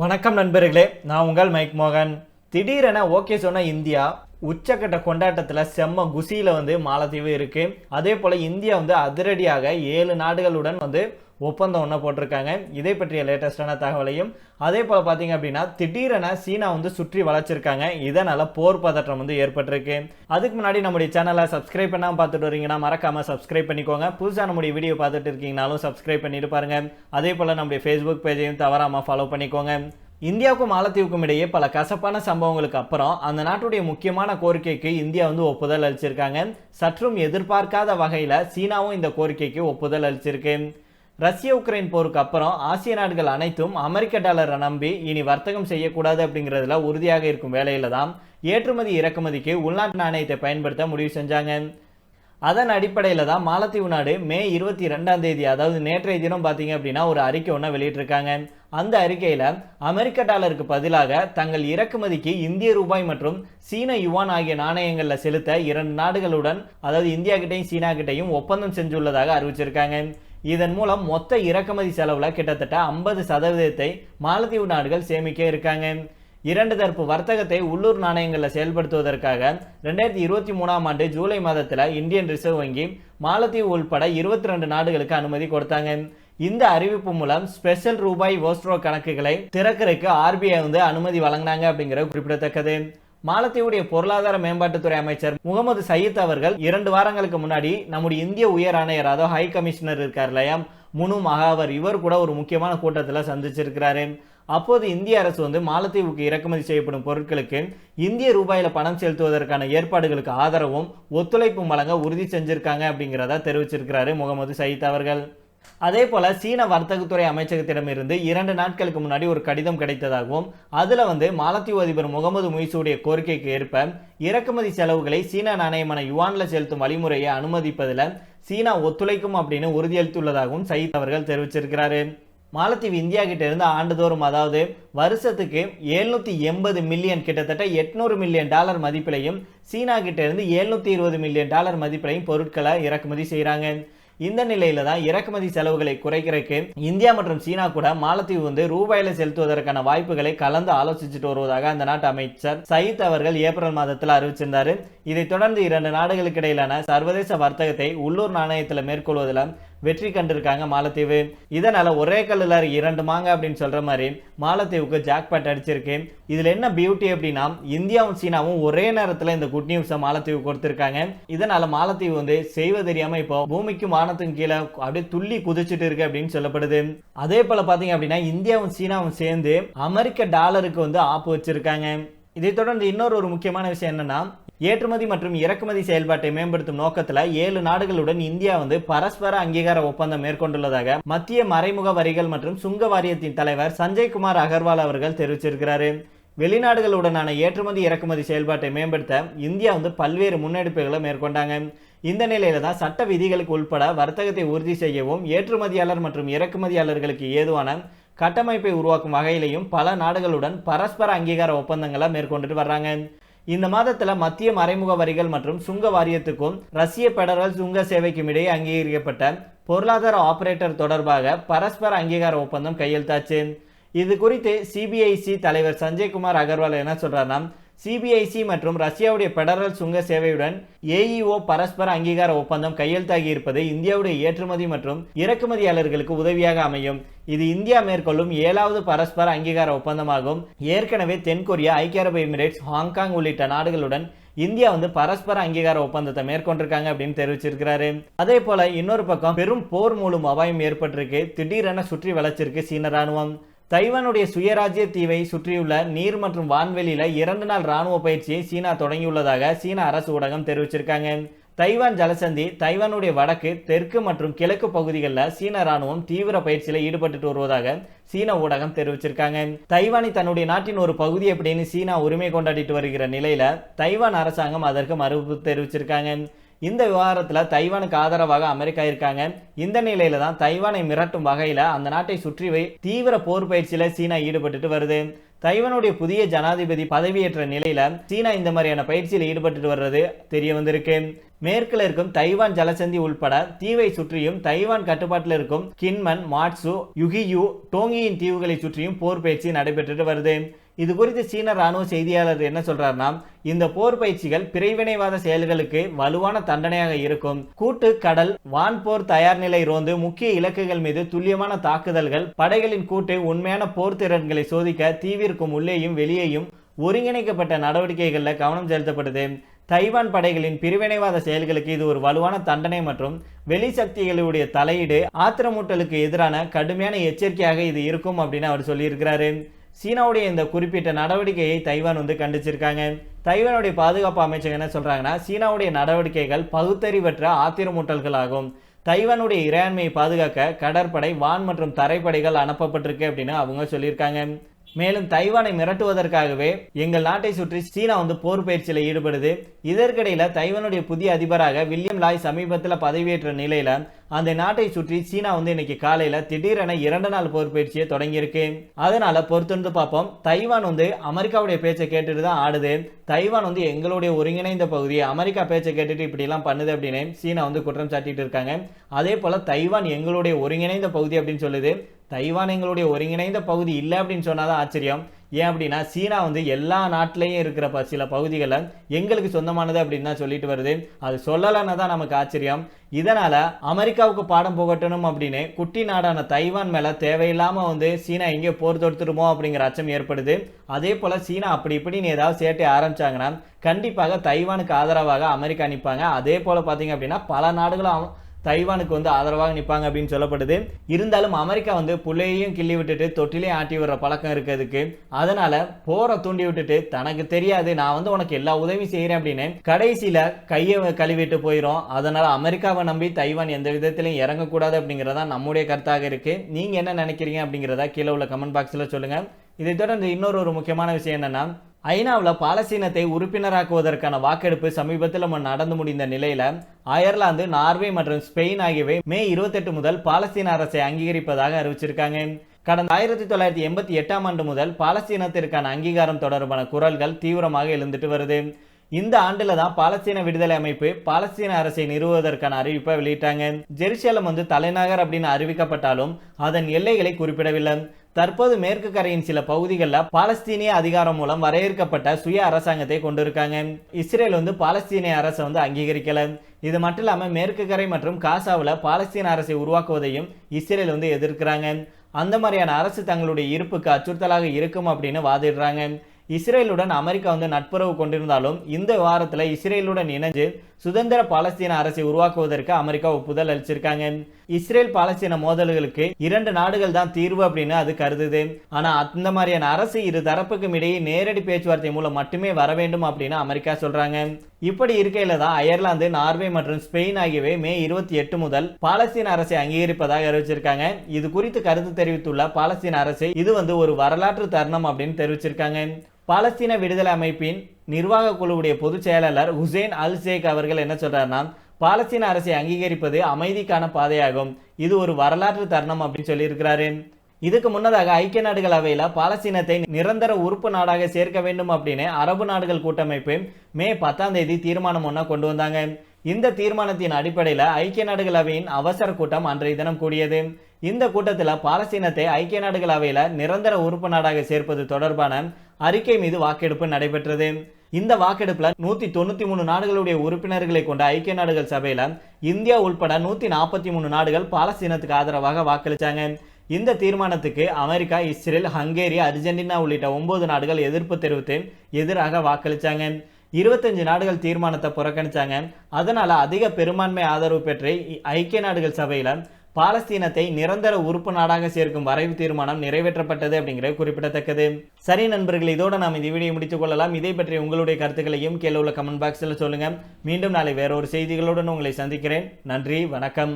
வணக்கம் நண்பர்களே நான் உங்கள் மைக் மோகன். திடீரென ஓகே சொன்ன இந்தியா உச்சக்கட்ட கொண்டாட்டத்தில் செம்ம குசியில் வந்து மாலத்தீவு இருக்குது அதே போல் இந்தியா வந்து அதிரடியாக ஏழு நாடுகளுடன் வந்து ஒப்பந்தம் ஒன்று போட்டிருக்காங்க. இதை பற்றிய லேட்டஸ்டான தகவலையும் அதே போல் பார்த்தீங்க அப்படின்னா திடீரென சீனா வந்து சுற்றி வளைச்சிருக்காங்க இதனால் போர் பதற்றம் வந்து ஏற்பட்டிருக்கு. அதுக்கு முன்னாடி நம்முடைய சேனலை சப்ஸ்கிரைப் பண்ணாமல் பார்த்துட்டு வரீங்கன்னா மறக்காமல் சப்ஸ்கிரைப் பண்ணிக்கோங்க. புதுசாக நம்முடைய வீடியோ பார்த்துட்டு இருக்கீங்கனாலும் சப்ஸ்கிரைப் பண்ணிட்டு பாருங்க. அதே போல் நம்முடைய ஃபேஸ்புக் பேஜையும் தவறாமல் ஃபாலோ பண்ணிக்கோங்க. இந்தியாவுக்கும் மாலத்தீவுக்கும் இடையே பல கசப்பான சம்பவங்களுக்கு அப்புறம் அந்த நாட்டுடைய முக்கியமான கோரிக்கைக்கு இந்தியா வந்து ஒப்புதல் அளிச்சிருக்காங்க. சற்றும் எதிர்பார்க்காத வகையில் சீனாவும் இந்த கோரிக்கைக்கு ஒப்புதல் அளிச்சிருக்கு. ரஷ்ய உக்ரைன் போருக்கு அப்புறம் ஆசிய நாடுகள் அனைத்தும் அமெரிக்க டாலரை நம்பி இனி வர்த்தகம் செய்யக்கூடாது அப்படிங்கிறதுல உறுதியாக இருக்கும் வேலையில் தான் ஏற்றுமதி இறக்குமதிக்கு உள்நாட்டு நாணயத்தை பயன்படுத்த முடிவு செஞ்சாங்க. அதன் அடிப்படையில் தான் மாலத்தீவு நாடு மே இருபத்தி ரெண்டாம் தேதி அதாவது நேற்றைய தினம் பார்த்தீங்க அப்படின்னா ஒரு அறிக்கை ஒன்று வெளியிட்டிருக்காங்க. அந்த அறிக்கையில் அமெரிக்க டாலருக்கு பதிலாக தங்கள் இறக்குமதிக்கு இந்திய ரூபாய் மற்றும் சீன யுவான் ஆகிய நாணயங்களில் செலுத்த இரண்டு நாடுகளுடன் அதாவது இந்தியா கிட்டையும் சீனா கிட்டையும் ஒப்பந்தம் செஞ்சுள்ளதாக அறிவிச்சிருக்காங்க. இதன் மூலம் மொத்த இறக்குமதி செலவில் கிட்டத்தட்ட ஐம்பது சதவீதத்தை மாலத்தீவு நாடுகள் சேமிக்க இருக்காங்க. இரண்டு தரப்பு வர்த்தகத்தை உள்ளூர் நாணயங்களில் செயல்படுத்துவதற்காக ரெண்டாயிரத்தி இருபத்தி மூணாம் ஆண்டு ஜூலை மாதத்தில் இந்தியன் ரிசர்வ் வங்கி மாலத்தீவு உள்பட இருபத்தி ரெண்டு நாடுகளுக்கு அனுமதி கொடுத்தாங்க. இந்த அறிவிப்பு மூலம் ஸ்பெஷல் ரூபாய் ஓஸ்ட்ரோ கணக்குகளை திறக்கிறதுக்கு ஆர்பிஐ வந்து அனுமதி வழங்கினாங்க அப்படிங்கிற குறிப்பிடத்தக்கது. மாலத்தீவுடைய பொருளாதார மேம்பாட்டுத்துறை அமைச்சர் முகமது சயீத் அவர்கள் இரண்டு வாரங்களுக்கு முன்னாடி நம்முடைய இந்திய உயர் ஆணையர் அதாவது ஹை கமிஷனர் இருக்கார் இல்லையா? முனு மகாவர். இவர் கூட ஒரு முக்கியமான கூட்டத்தில் சந்திச்சிருக்கிறாரு. அப்போது இந்திய அரசு வந்து மாலத்தீவுக்கு இறக்குமதி செய்யப்படும் பொருட்களுக்கு இந்திய ரூபாயில பணம் செலுத்துவதற்கான ஏற்பாடுகளுக்கு ஆதரவும் ஒத்துழைப்பும் வழங்க உறுதி செஞ்சிருக்காங்க அப்படிங்கிறத தெரிவிச்சிருக்கிறாரு முகமது சயீத் அவர்கள். அதே போல சீன வர்த்தகத்துறை அமைச்சகத்திடமிருந்து இரண்டு நாட்களுக்கு முன்னாடி ஒரு கடிதம் கிடைத்ததாகவும் அதுல வந்து மாலத்தீவு அதிபர் முகமது முயசுடைய கோரிக்கைக்கு ஏற்ப இறக்குமதி செலவுகளை சீன நாணயமான யுவான்ல செலுத்தும் வழிமுறையை அனுமதிப்பதில் சீனா ஒத்துழைக்கும் அப்படின்னு உறுதியளித்துள்ளதாகவும் சயீத் அவர்கள் தெரிவிச்சிருக்கிறாரு. மாலத்தீவு இந்தியா கிட்ட இருந்து ஆண்டுதோறும் அதாவது வருஷத்துக்கு எழுநூத்தி எண்பது மில்லியன் கிட்டத்தட்ட எட்நூறு மில்லியன் டாலர் மதிப்பிலையும் சீனா கிட்ட இருந்து எழுநூத்தி இருபது மில்லியன் டாலர் மதிப்பிலையும் பொருட்களை இறக்குமதி செய்கிறாங்க இந்த நிலையில தான் இறக்குமதி செலவுகளை குறைக்கிறதுக்கு இந்தியா மற்றும் சீனா கூட மாலத்தீவு வந்து ரூபாயில செலுத்துவதற்கான வாய்ப்புகளை கலந்து ஆலோசிச்சுட்டு வருவதாக அந்த நாட்டு அமைச்சர் சயித் அவர்கள் ஏப்ரல் மாதத்தில் அறிவிச்சிருந்தாரு. இதைத் தொடர்ந்து இரண்டு நாடுகளுக்கு இடையிலான சர்வதேச வர்த்தகத்தை உள்ளூர் நாணயத்தில் மேற்கொள்வதில் வெற்றி கண்டிருக்காங்க மாலத்தீவு. இதனால் ஒரே கல்லில் இரண்டு மாங்க அப்படின்னு சொல்கிற மாதிரி மாலத்தீவுக்கு ஜாக்பாட் அடிச்சிருக்கு. இதில் என்ன பியூட்டி அப்படின்னா இந்தியாவும் சீனாவும் ஒரே நேரத்தில் இந்த குட் நியூஸை மாலத்தீவு கொடுத்துருக்காங்க. இதனால் மாலத்தீவு வந்து செய்வது இப்போ பூமிக்கும் வானத்துக்கும் கீழே அப்படியே துள்ளி குதிச்சுட்டு இருக்கு அப்படின்னு சொல்லப்படுது. அதே போல் பார்த்தீங்க அப்படின்னா இந்தியாவும் சீனாவும் சேர்ந்து அமெரிக்க டாலருக்கு வந்து ஆப்பு வச்சுருக்காங்க. இதைத் தொடர்ந்து இன்னொரு ஒரு முக்கியமான விஷயம் என்னன்னா ஏற்றுமதி மற்றும் இறக்குமதி செயல்பாட்டை மேம்படுத்தும் நோக்கத்தில் ஏழு நாடுகளுடன் இந்தியா வந்து பரஸ்பர அங்கீகார ஒப்பந்தம் மேற்கொண்டுள்ளதாக மத்திய மறைமுக வரிகள் மற்றும் சுங்க வாரியத்தின் தலைவர் சஞ்சய் குமார் அகர்வால் அவர்கள் தெரிவிச்சிருக்கிறாரு. வெளிநாடுகளுடனான ஏற்றுமதி இறக்குமதி செயல்பாட்டை மேம்படுத்த இந்தியா வந்து பல்வேறு முன்னெடுப்புகளை மேற்கொண்டாங்க. இந்த நிலையில தான் சட்ட விதிகளுக்கு உட்பட வர்த்தகத்தை உறுதி செய்யவும் ஏற்றுமதியாளர் மற்றும் இறக்குமதியாளர்களுக்கு ஏதுவான கட்டமைப்பை உருவாக்கும் வகையிலையும் பல நாடுகளுடன் பரஸ்பர அங்கீகார ஒப்பந்தங்களை மேற்கொண்டுட்டு வர்றாங்க. இந்த மாதத்துல மத்திய மறைமுக வரிகள் மற்றும் சுங்க வாரியத்துக்கும் ரஷ்ய பெடரல் சுங்க சேவைக்கும் இடையே அங்கீகரிக்கப்பட்ட பொருளாதார ஆபரேட்டர் தொடர்பாக பரஸ்பர அங்கீகார ஒப்பந்தம் கையெழுத்தாச்சு. இது குறித்து சிபிஐசி தலைவர் சஞ்சய் குமார் அகர்வால் என்ன சொல்றாருன்னா சிபிஐசி மற்றும் ரஷ்யாவுடைய பெடரல் சுங்க சேவையுடன் ஏஇஓ பரஸ்பர அங்கீகார ஒப்பந்தம் கையெழுத்தாகி இருப்பது இந்தியாவுடைய ஏற்றுமதி மற்றும் இறக்குமதியாளர்களுக்கு உதவியாக அமையும். இது இந்தியா மேற்கொள்ளும் ஏழாவது பரஸ்பர அங்கீகார ஒப்பந்தமாகும். ஏற்கனவே தென்கொரியா ஐக்கிய அரபு எமிரேட்ஸ் ஹாங்காங் உள்ளிட்ட நாடுகளுடன் இந்தியா வந்து பரஸ்பர அங்கீகார ஒப்பந்தத்தை மேற்கொண்டிருக்காங்க அப்படின்னு தெரிவிச்சிருக்கிறாரு. அதே போல இன்னொரு பக்கம் பெரும் போர் மூலம் அபாயம் ஏற்பட்டிருக்கு. திடீரென சுற்றி வளர்ச்சிருக்கு சீன ராணுவம் தைவானுடைய சுயராஜ்ய தீவை சுற்றியுள்ள நீர் மற்றும் வான்வெளியில இரண்டு நாள் ராணுவ பயிற்சியை சீனா தொடங்கியுள்ளதாக சீன அரசு ஊடகம் தெரிவிச்சிருக்காங்க. தைவான் ஜலசந்தி தைவானுடைய வடக்கு தெற்கு மற்றும் கிழக்கு பகுதிகளில் சீன ராணுவம் தீவிர பயிற்சியில் ஈடுபட்டு வருவதாக சீன ஊடகம் தெரிவிச்சிருக்காங்க. தைவானை தன்னுடைய நாட்டின் ஒரு பகுதி அப்படின்னு சீனா உரிமை கொண்டாடிட்டு வருகிற நிலையில தைவான் அரசாங்கம் அதற்கு மறுப்பு தெரிவிச்சிருக்காங்க. இந்த விவகாரத்தில் தைவானுக்கு ஆதரவாக அமெரிக்கா இருக்காங்க. இந்த நிலையில தான் தைவானை மிரட்டும் வகையில் அந்த நாட்டை சுற்றி வை தீவிர போர் பயிற்சியில் சீனா ஈடுபட்டுட்டு வருது. தைவனுடைய புதிய ஜனாதிபதி பதவியேற்ற நிலையில சீனா இந்த மாதிரியான பயிற்சியில் ஈடுபட்டு வர்றது தெரிய வந்திருக்கு. மேற்கில் இருக்கும் தைவான் ஜலசந்தி உள்பட தீவை சுற்றியும் தைவான் கட்டுப்பாட்டில் இருக்கும் கின்மன் மாட்சு யுகியு டோங்கியின் தீவுகளை சுற்றியும் போர் பயிற்சி நடைபெற்றுட்டு வருது. இது குறித்து சீன ராணுவ செய்தியாளர் என்ன சொல்றாருன்னா இந்த போர் பயிற்சிகள் பிரிவினைவாத செயல்களுக்கு வலுவான தண்டனையாக இருக்கும். கூட்டு கடல் வான்போர் தயார் நிலை ரோந்து முக்கிய இலக்குகள் மீது துல்லியமான தாக்குதல்கள் படைகளின் கூட்டு உண்மையான போர் திறன்களை சோதிக்க தீவிற்கும் உள்ளேயும் வெளியேயும் ஒருங்கிணைக்கப்பட்ட நடவடிக்கைகளில் கவனம் செலுத்தப்படுது. தைவான் படைகளின் பிரிவினைவாத செயல்களுக்கு இது ஒரு வலுவான தண்டனை மற்றும் வெளி சக்திகளுடைய தலையீடு ஆத்திரமூட்டலுக்கு எதிரான கடுமையான எச்சரிக்கையாக இது இருக்கும் அப்படின்னு அவர் சொல்லியிருக்கிறாரு. சீனாவுடைய இந்த குறிப்பிட்ட நடவடிக்கையை தைவான் வந்து கண்டிச்சிருக்காங்க. தைவானுடைய பாதுகாப்பு அமைச்சகம் என்ன சொல்கிறாங்கன்னா சீனாவுடைய நடவடிக்கைகள் பகுத்தறிவற்ற ஆத்திரமூட்டல்களாகும். தைவானுடைய இறையாண்மையை பாதுகாக்க கடற்படை வான் மற்றும் தரைப்படைகள் அனுப்பப்பட்டிருக்கு அப்படின்னு அவங்க சொல்லியிருக்காங்க. மேலும் தைவானை மிரட்டுவதற்காகவே எங்கள் நாட்டை சுற்றி சீனா வந்து போர் பயிற்சியில் ஈடுபடுது. இதற்கிடையில் தைவானுடைய புதிய அதிபராக வில்லியம் லாய் சமீபத்தில் பதவியேற்ற நிலையில் அந்த நாட்டை சுற்றி சீனா வந்து இன்னைக்கு காலையில திடீரென இரண்டு நாள் போர் பயிற்சியை தொடங்கியிருக்கு. அதனால பொறுத்திருந்து பார்ப்போம். தைவான் வந்து அமெரிக்காவுடைய பேச்சை கேட்டுட்டு தான் ஆடுது. தைவான் வந்து எங்களுடைய ஒருங்கிணைந்த பகுதி அமெரிக்கா பேச்சை கேட்டுட்டு இப்படி எல்லாம் பண்ணுது அப்படின்னு சீனா வந்து குற்றம் சாட்டிட்டு இருக்காங்க. அதே போல தைவான் எங்களுடைய ஒருங்கிணைந்த பகுதி அப்படின்னு சொல்லுது. தைவான் எங்களுடைய ஒருங்கிணைந்த பகுதி இல்லை அப்படின்னு சொன்னால் தான் ஆச்சரியம். ஏன் அப்படின்னா சீனா வந்து எல்லா நாட்டிலையும் இருக்கிற ப- சில பகுதிகளை எங்களுக்கு சொந்தமானது அப்படின்னு தான் சொல்லிட்டு வருது. அது சொல்லலைன்னா தான் நமக்கு ஆச்சரியம். இதனால் அமெரிக்காவுக்கு பாடம் புகட்டணும் அப்படின்னு குட்டி நாடான தைவான் மேலே தேவையில்லாமல் வந்து சீனா எங்கேயோ போர் தொடுத்துருமோ அப்படிங்கிற அச்சம் ஏற்படுது. அதே போல் சீனா அப்படி இப்படின்னு ஏதாவது சேட்டை ஆரம்பிச்சாங்கன்னா கண்டிப்பாக தைவானுக்கு ஆதரவாக அமெரிக்கா நிற்பாங்க அதே போல் பார்த்தீங்க அப்படின்னா பல நாடுகளும் தைவானுக்கு வந்து ஆதரவாக நிற்பாங்க அப்படின்னு சொல்லப்படுது. இருந்தாலும் அமெரிக்கா வந்து புள்ளையையும் கிள்ளி விட்டுட்டு தொட்டிலையும் ஆட்டி விடுற பழக்கம் இருக்கிறதுக்கு அதனால போரை தூண்டி விட்டுட்டு தனக்கு தெரியாது நான் வந்து உனக்கு எல்லா உதவியும் செய்கிறேன் அப்படின்னு கடைசியில் கையை கழுவிட்டு போயிடும் அதனால அமெரிக்காவை நம்பி தைவான் எந்த விதத்திலையும் இறங்கக்கூடாது அப்படிங்கிறதா நம்முடைய கருத்தாக இருக்கு. நீங்க என்ன நினைக்கிறீங்க அப்படிங்கிறத கீழே உள்ள கமெண்ட் பாக்ஸில் சொல்லுங்க. இதை தொடர்ந்து இன்னொரு ஒரு முக்கியமான விஷயம் என்னன்னா ஐநாவில் பாலஸ்தீனத்தை உறுப்பினராக்குவதற்கான வாக்கெடுப்பு சமீபத்தில் நம்ம நடந்து முடிந்த நிலையில் அயர்லாந்து நார்வே மற்றும் ஸ்பெயின் ஆகியவை மே இருபத்தெட்டு முதல் பாலஸ்தீன அரசை அங்கீகரிப்பதாக அறிவிச்சிருக்காங்க. கடந்த ஆயிரத்தி தொள்ளாயிரத்தி எண்பத்தி எட்டாம் ஆண்டு முதல் பாலஸ்தீனத்திற்கான அங்கீகாரம் தொடர்பான குரல்கள் தீவிரமாக எழுந்துட்டு வருது. இந்த ஆண்டில் தான் பாலஸ்தீன விடுதலை அமைப்பு பாலஸ்தீன அரசை நிறுவுவதற்கான அறிவிப்பை வெளியிட்டாங்க. ஜெருசலம் வந்து தலைநகர் அப்படின்னு அறிவிக்கப்பட்டாலும் அதன் எல்லைகளை குறிப்பிடவில்லை. தற்போது மேற்கு கரையின் சில பகுதிகளில் பாலஸ்தீனிய அதிகாரம் மூலம் வரையறுக்கப்பட்ட சுய அரசாங்கத்தை கொண்டிருக்காங்க. இஸ்ரேல் வந்து பாலஸ்தீனிய அரசை வந்து அங்கீகரிக்கல. இது மட்டும் இல்லாமல் மேற்கு கரை மற்றும் காசாவில் பாலஸ்தீன அரசை உருவாக்குவதையும் இஸ்ரேல் வந்து எதிர்க்கிறாங்க. அந்த மாதிரியான அரசு தங்களுடைய இருப்புக்கு அச்சுறுத்தலாக இருக்கும் அப்படின்னு வாதிடுறாங்க. இஸ்ரேலுடன் அமெரிக்கா வந்து நட்புறவு கொண்டிருந்தாலும் இந்த வாரத்தில் இஸ்ரேலுடன் இணைஞ்சு சுதந்திர பாலஸ்தீன அரசை உருவாக்குவதற்கு அமெரிக்கா ஒப்புதல் அளிச்சிருக்காங்க. இஸ்ரேல் பாலஸ்தீன மோதல்களுக்கு இரண்டு நாடுகள் தான் தீர்வு அப்படின்னு அது கருதுது. ஆனா அந்த மாதிரியான அரசு இரு தரப்புக்கும் இடையே நேரடி பேச்சுவார்த்தை மூலம் மட்டுமே வர வேண்டும் அப்படின்னு அமெரிக்கா சொல்றாங்க. இப்படி இருக்கையில தான் அயர்லாந்து நார்வே மற்றும் ஸ்பெயின் ஆகியவை மே இருபத்தி எட்டு முதல் பாலஸ்தீன அரசை அங்கீகரிப்பதாக அறிவிச்சிருக்காங்க. இது குறித்து கருத்து தெரிவித்துள்ள பாலஸ்தீன அரசு இது வந்து ஒரு வரலாற்று தருணம் அப்படின்னு தெரிவிச்சிருக்காங்க. பாலஸ்தீன விடுதலை அமைப்பின் நிர்வாக குழுவுடைய பொதுச் செயலாளர் ஹுசேன் அல் ஷேக் அவர்கள் என்ன சொல்றாருன்னா பாலஸ்தீன அரசை அங்கீகரிப்பது அமைதிக்கான பாதையாகும். இது ஒரு வரலாற்று தருணம் அப்படின்னு சொல்லியிருக்கிறாரு. இதுக்கு முன்னதாக ஐக்கிய நாடுகள் அவையில் பாலஸ்தீனத்தை நிரந்தர உறுப்பு நாடாக சேர்க்க வேண்டும் அப்படின்னு அரபு நாடுகள் கூட்டமைப்பு மே பத்தாம் தேதி தீர்மானம் ஒன்றா கொண்டு வந்தாங்க. இந்த தீர்மானத்தின் அடிப்படையில் ஐக்கிய நாடுகள் அவையின் அவசர கூட்டம் அன்றைய தினம் கூடியது. இந்த கூட்டத்தில் பாலஸ்தீனத்தை ஐக்கிய நாடுகள் அவையில் நிரந்தர உறுப்பு நாடாக சேர்ப்பது தொடர்பான அறிக்கை மீது வாக்கெடுப்பு நடைபெற்றது. இந்த வாக்கெடுப்பில் நூத்தி தொண்ணூற்றி மூணு நாடுகளுடைய உறுப்பினர்களை கொண்ட ஐக்கிய நாடுகள் சபையில இந்தியா உள்பட நூற்றி நாற்பத்தி மூணு நாடுகள் பாலஸ்தீனத்துக்கு ஆதரவாக வாக்களிச்சாங்க. இந்த தீர்மானத்துக்கு அமெரிக்கா இஸ்ரேல் ஹங்கேரி அர்ஜென்டினா உள்ளிட்ட ஒன்பது நாடுகள் எதிர்ப்பு தெரிவித்து எதிராக வாக்களித்தாங்க இருபத்தஞ்சு நாடுகள் தீர்மானத்தை புறக்கணிச்சாங்க. அதனால் அதிக பெரும்பான்மை ஆதரவு பெற்று இ- ஐக்கிய நாடுகள் சபையில பாலஸ்தீனத்தை நிரந்தர உறுப்பு நாடாக சேர்க்கும் வரைவு தீர்மானம் நிறைவேற்றப்பட்டது அப்படிங்கிறது குறிப்பிடத்தக்கது. சரி நண்பர்கள் இதோட நாம் இந்த வீடியோ முடித்துக் கொள்ளலாம். இதை பற்றி உங்களுடைய கருத்துக்களையும் கீழே உள்ள கமெண்ட் பாக்ஸில் சொல்லுங்கள் மீண்டும் நாளை வேறொரு செய்திகளுடன் உங்களை சந்திக்கிறேன். நன்றி வணக்கம்.